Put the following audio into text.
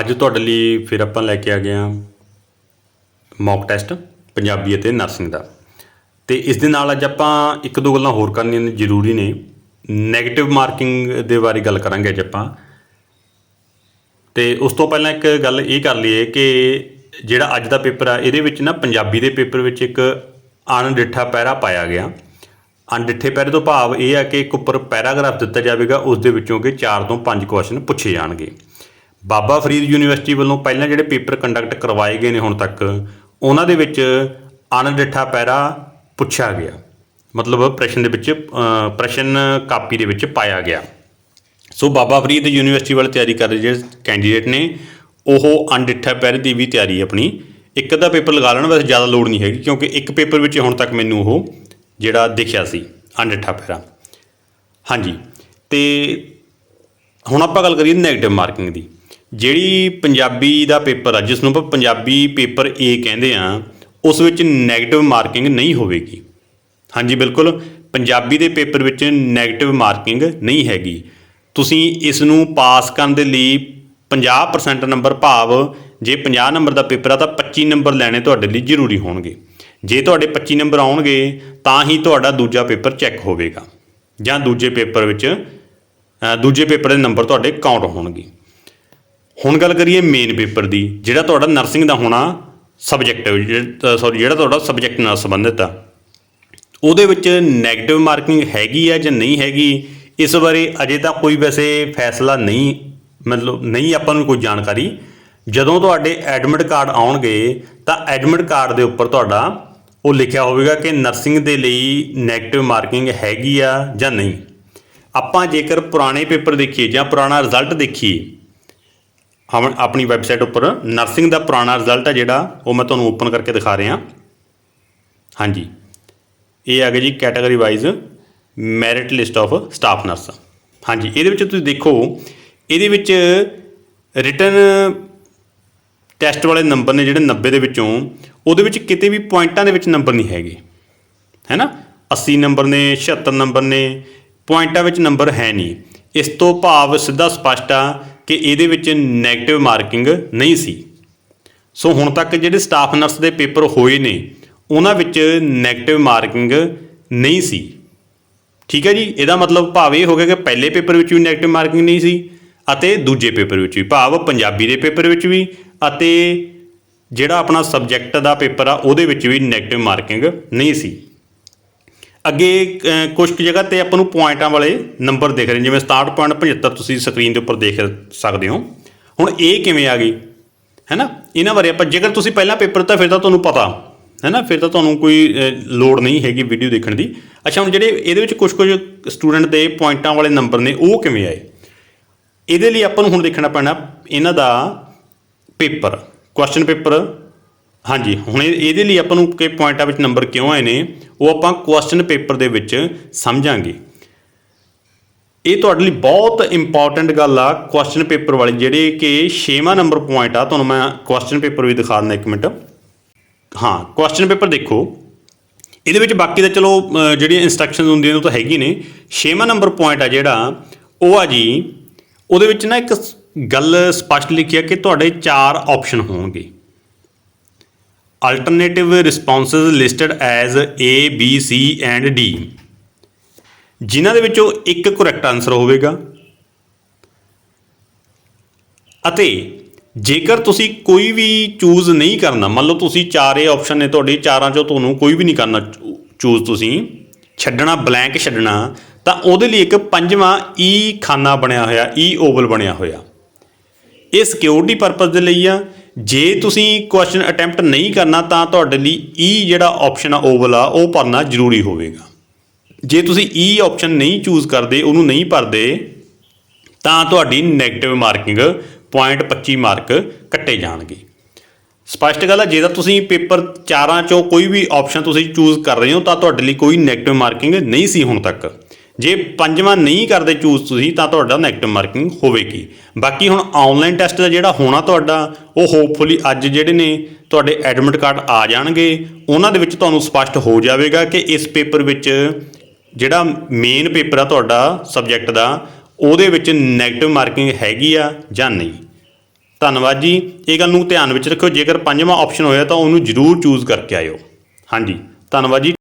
ਅੱਜ ਤੁਹਾਡੇ ਲਈ ਫਿਰ ਆਪਾਂ ਲੈ ਕੇ ਆ ਗਏ ਹਾਂ ਮੌਕ ਟੈਸਟ ਪੰਜਾਬੀ ਅਤੇ ਨਰਸਿੰਗ ਦਾ। ਤੇ ਇਸ ਦੇ ਨਾਲ ਅੱਜ ਆਪਾਂ ਇੱਕ ਦੋ ਗੱਲਾਂ ਹੋਰ ਕਰਨੀਆਂ ਨੇ, ਜ਼ਰੂਰੀ ਨੇ। 네ਗੇਟਿਵ ਮਾਰਕਿੰਗ ਦੇ ਬਾਰੇ ਗੱਲ ਕਰਾਂਗੇ ਅੱਜ ਆਪਾਂ। ਤੇ ਉਸ ਤੋਂ ਪਹਿਲਾਂ ਇੱਕ ਗੱਲ ਇਹ ਕਰ ਲਈਏ ਕਿ ਜਿਹੜਾ ਅੱਜ ਦਾ ਪੇਪਰ ਆ, ਇਹਦੇ ਵਿੱਚ ਨਾ ਪੰਜਾਬੀ ਦੇ ਪੇਪਰ ਵਿੱਚ ਇੱਕ ਅਣਡਿੱਠਾ ਪੈਰਾ ਪਾਇਆ ਗਿਆ। ਅਣਡਿੱਠੇ ਪੈਰੇ ਤੋਂ ਭਾਵ ਇਹ ਆ ਕਿ ਇੱਕ ਉੱਪਰ ਪੈਰਾਗ੍ਰਾਫ ਦਿੱਤਾ ਜਾਵੇਗਾ, ਉਸ ਦੇ ਵਿੱਚੋਂ ਕਿ 4 ਤੋਂ 5 ਕੁਐਸਚਨ ਪੁੱਛੇ ਜਾਣਗੇ। ਬਾਬਾ ਫਰੀਦ ਯੂਨੀਵਰਸਿਟੀ ਵੱਲੋਂ ਪਹਿਲਾਂ ਜਿਹੜੇ ਪੇਪਰ ਕੰਡਕਟ ਕਰਵਾਏ ਗਏ ਨੇ ਹੁਣ ਤੱਕ, ਉਹਨਾਂ ਦੇ ਵਿੱਚ ਅਣਡਿੱਠਾ ਪੈਰਾ ਪੁੱਛਿਆ ਗਿਆ। ਮਤਲਬ ਪ੍ਰਸ਼ਨ ਦੇ ਵਿੱਚ ਪ੍ਰਸ਼ਨ ਕਾਪੀ ਦੇ ਵਿੱਚ ਪਾਇਆ ਗਿਆ। ਸੋ ਬਾਬਾ ਫਰੀਦ ਯੂਨੀਵਰਸਿਟੀ ਵੱਲ ਤਿਆਰੀ ਕਰ ਰਹੇ ਜਿਹੜੇ ਕੈਂਡੀਡੇਟ ਨੇ, ਉਹ ਅਣਡਿੱਠਾ ਪੈਰੇ ਦੀ ਵੀ ਤਿਆਰੀ ਆਪਣੀ। ਇੱਕ ਅੱਧਾ ਪੇਪਰ ਲਗਾ ਲੈਣ, ਵੈਸੇ ਜ਼ਿਆਦਾ ਲੋੜ ਨਹੀਂ ਹੈਗੀ, ਕਿਉਂਕਿ ਇੱਕ ਪੇਪਰ ਵਿੱਚ ਹੁਣ ਤੱਕ ਮੈਨੂੰ ਉਹ ਜਿਹੜਾ ਦਿਖਿਆ ਸੀ ਅਣਡਿੱਠਾ ਪੈਰਾ। ਹਾਂਜੀ, ਤੇ ਹੁਣ ਆਪਾਂ ਗੱਲ ਕਰੀਏ ਨੈਗੇਟਿਵ ਮਾਰਕਿੰਗ ਦੀ। ਜਿਹੜੀ ਪੰਜਾਬੀ ਦਾ ਪੇਪਰ ਆ ਜਿਸ ਨੂੰ ਆਪਾਂ ਪੰਜਾਬੀ ਪੇਪਰ ਏ ਕਹਿੰਦੇ ਆ, ਉਸ ਵਿੱਚ ਨੈਗੇਟਿਵ ਮਾਰਕਿੰਗ ਨਹੀਂ ਹੋਵੇਗੀ। ਹਾਂਜੀ, ਬਿਲਕੁਲ। ਪੰਜਾਬੀ ਦੇ ਪੇਪਰ ਵਿੱਚ ਨੈਗੇਟਿਵ ਮਾਰਕਿੰਗ ਨਹੀਂ ਹੈਗੀ। ਤੁਸੀਂ ਇਸ ਨੂੰ ਪਾਸ ਕਰਨ ਦੇ ਲਈ 50% ਨੰਬਰ ਭਾਵ, ਜੇ 50 ਨੰਬਰ ਦਾ ਪੇਪਰ ਆ, ਤਾਂ 25 ਨੰਬਰ ਲੈਣੇ ਤੁਹਾਡੇ ਲਈ ਜ਼ਰੂਰੀ ਹੋਣਗੇ। ਜੇ ਤੁਹਾਡੇ 25 ਨੰਬਰ ਆਉਣਗੇ, ਤਾਂ ਹੀ ਤੁਹਾਡਾ ਦੂਜਾ ਪੇਪਰ ਚੈੱਕ ਹੋਵੇਗਾ। ਜਾਂ ਦੂਜੇ ਪੇਪਰ ਵਿੱਚ ਦੂਜੇ ਪੇਪਰ ਦੇ ਨੰਬਰ ਤੁਹਾਡੇ ਕਾਊਂਟ ਹੋਣਗੇ। ਹੁਣ ਗੱਲ ਕਰੀਏ ਮੇਨ ਪੇਪਰ ਦੀ, ਜਿਹੜਾ ਤੁਹਾਡਾ ਨਰਸਿੰਗ ਦਾ ਹੋਣਾ ਸਬਜੈਕਟ ਸੌਰੀ ਜਿਹੜਾ ਤੁਹਾਡਾ ਸਬਜੈਕਟ ਨਾਲ ਸੰਬੰਧਿਤ ਆ। ਉਹਦੇ ਵਿੱਚ 네ਗੇਟਿਵ ਮਾਰਕਿੰਗ ਹੈਗੀ ਆ ਜਾਂ ਨਹੀਂ ਹੈਗੀ, ਇਸ ਬਾਰੇ ਅਜੇ ਤਾਂ ਕੋਈ ਵੈਸੇ ਫੈਸਲਾ ਨਹੀਂ, ਮਤਲਬ ਨਹੀਂ ਆਪਾਂ ਨੂੰ ਕੋਈ ਜਾਣਕਾਰੀ। ਜਦੋਂ ਤੁਹਾਡੇ ਐਡਮਿਟ ਕਾਰਡ ਆਉਣਗੇ, ਤਾਂ ਐਡਮਿਟ ਕਾਰਡ ਦੇ ਉੱਪਰ ਤੁਹਾਡਾ ਉਹ ਲਿਖਿਆ ਹੋਵੇਗਾ ਕਿ ਨਰਸਿੰਗ ਦੇ ਲਈ 네ਗੇਟਿਵ ਮਾਰਕਿੰਗ ਹੈਗੀ ਆ ਜਾਂ ਨਹੀਂ। ਆਪਾਂ ਜੇਕਰ ਪੁਰਾਣੇ ਪੇਪਰ ਦੇਖੀਏ ਜਾਂ ਪੁਰਾਣਾ ਰਿਜ਼ਲਟ ਦੇਖੀਏ, ਹਮ ਆਪਣੀ ਵੈਬਸਾਈਟ ਉੱਪਰ ਨਰਸਿੰਗ ਦਾ ਪੁਰਾਣਾ ਰਿਜ਼ਲਟ ਹੈ ਜਿਹੜਾ, ਉਹ ਮੈਂ ਤੁਹਾਨੂੰ ਓਪਨ ਕਰਕੇ ਦਿਖਾ ਰਿਹਾ। ਹਾਂਜੀ। ਇਹ ਆ ਗਿਆ ਜੀ category wise merit list of staff nurse ਹਾਂਜੀ, ਇਹਦੇ ਵਿੱਚ ਤੁਸੀਂ ਦੇਖੋ, ਇਹਦੇ ਵਿੱਚ ਰਿਟਨ ਟੈਸਟ ਵਾਲੇ ਨੰਬਰ ਨੇ ਜਿਹੜੇ 90 ਦੇ ਵਿੱਚੋਂ, ਉਹਦੇ ਵਿੱਚ ਕਿਤੇ ਵੀ ਪੁਆਇੰਟਾਂ ਦੇ ਵਿੱਚ ਨੰਬਰ ਨਹੀਂ ਹੈਗੇ। ਹੈ ਨਾ? 80 ਨੰਬਰ ਨੇ 76 ਨੰਬਰ ਨੇ ਪੁਆਇੰਟਾਂ ਵਿੱਚ ਨੰਬਰ ਹੈ ਨਹੀਂ। ਇਸ ਤੋਂ ਭਾਵ ਸਿੱਧਾ ਸਪਸ਼ਟ ਆ ਕਿ ਇਹਦੇ ਵਿੱਚ ਨੈਗੇਟਿਵ ਮਾਰਕਿੰਗ ਨਹੀਂ ਸੀ। ਸੋ ਹੁਣ ਤੱਕ ਜਿਹੜੇ ਸਟਾਫ ਨਰਸ ਦੇ ਪੇਪਰ ਹੋਏ ਨੇ, ਉਹਨਾਂ ਵਿੱਚ ਨੈਗੇਟਿਵ ਮਾਰਕਿੰਗ ਨਹੀਂ ਸੀ। ਠੀਕ ਹੈ ਜੀ? ਇਹਦਾ ਮਤਲਬ ਭਾਵ ਇਹ ਹੋ ਗਿਆ ਕਿ ਪਹਿਲੇ ਪੇਪਰ ਵਿੱਚ ਵੀ ਨੈਗੇਟਿਵ ਮਾਰਕਿੰਗ ਨਹੀਂ ਸੀ ਅਤੇ ਦੂਜੇ ਪੇਪਰ ਵਿੱਚ ਵੀ। ਭਾਵ ਪੰਜਾਬੀ ਦੇ ਪੇਪਰ ਵਿੱਚ ਵੀ ਅਤੇ ਜਿਹੜਾ ਆਪਣਾ ਸਬਜੈਕਟ ਦਾ ਪੇਪਰ ਆ, ਉਹਦੇ ਵਿੱਚ ਵੀ ਨੈਗੇਟਿਵ ਮਾਰਕਿੰਗ ਨਹੀਂ ਸੀ। ਅੱਗੇ ਅ, ਕੁਝ ਕੁ ਜਗ੍ਹਾ ਤੇ ਆਪਾਂ ਨੂੰ ਪੁਆਇੰਟਾਂ ਵਾਲੇ ਨੰਬਰ ਦਿਖ ਰਹੇ ਨੇ, ਜਿਵੇਂ 67.75 ਤੁਸੀਂ ਸਕਰੀਨ ਦੇ ਉੱਪਰ ਦੇਖ ਸਕਦੇ ਹੋ। ਹੁਣ ਇਹ ਕਿਵੇਂ ਆ ਗਈ? ਹੈ ਨਾ ਇਹਨਾਂ ਬਾਰੇ ਆਪਾਂ ਜੇਕਰ ਤੁਸੀਂ ਪਹਿਲਾਂ ਪੇਪਰ ਦਿੱਤਾ ਫਿਰ ਤਾਂ ਤੁਹਾਨੂੰ ਪਤਾ। ਹੈ ਨਾ ਫਿਰ ਤਾਂ ਤੁਹਾਨੂੰ ਕੋਈ ਲੋੜ ਨਹੀਂ ਹੈਗੀ ਵੀਡੀਓ ਦੇਖਣ ਦੀ। ਅੱਛਾ ਹੁਣ ਜਿਹੜੇ ਇਹਦੇ ਵਿੱਚ ਕੁਝ ਕੁਝ ਸਟੂਡੈਂਟ ਦੇ ਪੁਆਇੰਟਾਂ ਵਾਲੇ ਨੰਬਰ ਨੇ ਉਹ ਕਿਵੇਂ ਆਏ? ਇਹਦੇ ਲਈ ਆਪਾਂ ਨੂੰ ਹੁਣ ਦੇਖਣਾ ਪੈਣਾ ਇਹਨਾਂ ਦਾ ਪੇਪਰ ਕੁਐਸਚਨ ਪੇਪਰ ਹਾਂਜੀ, ਹੁਣ ਇਹ- ਇਹਦੇ ਲਈ ਆਪਾਂ ਨੂੰ ਕਿ ਪੁਆਇੰਟਾਂ ਵਿੱਚ ਨੰਬਰ ਕਿਉਂ ਆਏ ਨੇ, ਉਹ ਆਪਾਂ ਕੁਐਸਚਨ ਪੇਪਰ ਦੇ ਵਿੱਚ ਸਮਝਾਂਗੇ। ਇਹ ਤੁਹਾਡੇ ਲਈ ਬਹੁਤ ਇੰਪੋਰਟੈਂਟ ਗੱਲ ਆ ਕੁਐਸਚਨ ਪੇਪਰ ਵਾਲੀ, ਜਿਹੜੇ ਕਿ 6ਵਾਂ ਨੰਬਰ ਪੁਆਇੰਟ ਆ, ਤੁਹਾਨੂੰ ਮੈਂ ਕੁਐਸਚਨ ਪੇਪਰ ਵੀ ਦਿਖਾ ਦਿੰਦਾ ਇੱਕ ਮਿੰਟ। ਹਾਂ ਕੁਐਸਚਨ ਪੇਪਰ ਦੇਖੋ। ਇਹਦੇ ਵਿੱਚ ਬਾਕੀ ਤਾਂ ਚਲੋ ਜਿਹੜੀਆਂ ਇਨਸਟਰਕਸ਼ਨਸ ਹੁੰਦੀਆਂ ਨੇ ਉਹ ਤਾਂ ਹੈਗੀ ਨੇ। 6ਵਾਂ ਨੰਬਰ ਪੁਆਇੰਟ ਆ ਜਿਹੜਾ, ਉਹ ਆ ਜੀ, ਉਹਦੇ ਵਿੱਚ ਨਾ ਇੱਕ ਗੱਲ ਸਪਸ਼ਟ ਲਿਖੀ ਆ ਕਿ ਤੁਹਾਡੇ ਚਾਰ ਆਪਸ਼ਨ ਹੋਣਗੇ। Alternative responses listed as A, B, C and D. ਜਿਨ੍ਹਾਂ ਦੇ ਵਿੱਚੋਂ ਇੱਕ ਕਰੈਕਟ ਆਨਸਰ ਹੋਵੇਗਾ। ਅਤੇ ਜੇਕਰ ਤੁਸੀਂ ਕੋਈ ਵੀ ਚੂਜ਼ ਨਹੀਂ ਕਰਨਾ, ਮੰਨ ਲਓ ਤੁਸੀਂ ਚਾਰੇ ਆਪਸ਼ਨ ਨੇ ਤੁਹਾਡੇ, ਚਾਰਾਂ ਚੋਂ ਤੁਹਾਨੂੰ ਕੋਈ ਵੀ ਨਹੀਂ ਕਰਨਾ ਚੂਜ਼ ਤੁਸੀਂ, ਛੱਡਣਾ ਬਲੈਂਕ ਛੱਡਣਾ, ਤਾਂ ਉਹਦੇ ਲਈ ਇੱਕ ਪੰਜਵਾਂ ਈ ਖਾਨਾ ਬਣਿਆ ਹੋਇਆ e ਈ ਓਵਲ ਬਣਿਆ ਹੋਇਆ। ਇਹ ਸਿਕਿਉਰਿਟੀ ਪਰਪਸ ਦੇ ਲਈ ਆ ਜੇ ਤੁਸੀਂ ਕੁਐਸਚਨ ਅਟੈਂਪਟ ਨਹੀਂ ਕਰਨਾ, ਤਾਂ ਤੁਹਾਡੇ ਲਈ ਈ ਜਿਹੜਾ ਆਪਸ਼ਨ ਆ ਓਵਲ ਆ, ਉਹ ਭਰਨਾ ਜ਼ਰੂਰੀ ਹੋਵੇਗਾ। ਜੇ ਤੁਸੀਂ e ਈ ਆਪਸ਼ਨ ਨਹੀਂ ਚੂਜ਼ ਕਰਦੇ, ਉਹਨੂੰ ਨਹੀਂ ਭਰਦੇ, ਤਾਂ ਤੁਹਾਡੀ 네ਗੇਟਿਵ ਮਾਰਕਿੰਗ ਪੁਆਇੰਟ 25 ਮਾਰਕ ਕੱਟੇ ਜਾਣਗੇ। ਸਪਸ਼ਟ ਗੱਲ ਹੈ ਜੇ ਤਾਂ ਤੁਸੀਂ ਪੇਪਰ ਚਾਰਾਂ ਚੋਂ ਕੋਈ ਵੀ ਆਪਸ਼ਨ ਤੁਸੀਂ ਚੂਜ਼ ਕਰ ਰਹੇ ਹੋ, ਤਾਂ ਤੁਹਾਡੇ ਲਈ ਕੋਈ 네ਗੇਟਿਵ ਮਾਰਕਿੰਗ ਨਹੀਂ ਸੀ ਹੁਣ ਤੱਕ। ਜੇ ਪੰਜਵਾਂ ਨਹੀਂ ਕਰਦੇ ਚੂਜ਼ ਤੁਸੀਂ, ਤਾਂ ਤੁਹਾਡਾ 네ਗੇਟਿਵ ਮਾਰਕਿੰਗ ਹੋਵੇਗੀ। ਬਾਕੀ ਹੁਣ ਆਨਲਾਈਨ ਟੈਸਟ ਦਾ ਜਿਹੜਾ ਹੋਣਾ ਤੁਹਾਡਾ, ਉਹ ਹੋਪਫੁਲੀ ਅੱਜ ਜਿਹੜੇ ਨੇ ਤੁਹਾਡੇ ਐਡਮਿਟ ਕਾਰਡ ਆ ਜਾਣਗੇ। ਉਹਨਾਂ ਦੇ ਵਿੱਚ ਤੁਹਾਨੂੰ ਸਪਸ਼ਟ ਹੋ ਜਾਵੇਗਾ ਕਿ ਇਸ ਪੇਪਰ ਵਿੱਚ ਜਿਹੜਾ ਮੇਨ ਪੇਪਰ ਆ ਤੁਹਾਡਾ ਸਬਜੈਕਟ ਦਾ, ਉਹਦੇ ਵਿੱਚ 네ਗੇਟਿਵ ਮਾਰਕਿੰਗ ਹੈਗੀ ਆ ਜਾਂ ਨਹੀਂ। ਧੰਨਵਾਦ ਜੀ। ਇਹ ਗੱਲ ਨੂੰ ਧਿਆਨ ਵਿੱਚ ਰੱਖਿਓ। ਜੇਕਰ ਪੰਜਵਾਂ ਆਪਸ਼ਨ ਹੋਇਆ ਤਾਂ ਉਹਨੂੰ ਜ਼ਰੂਰ ਚੂਜ਼ ਕਰਕੇ ਆਇਓ। ਹਾਂਜੀ। ਧੰਨਵਾਦ ਜੀ।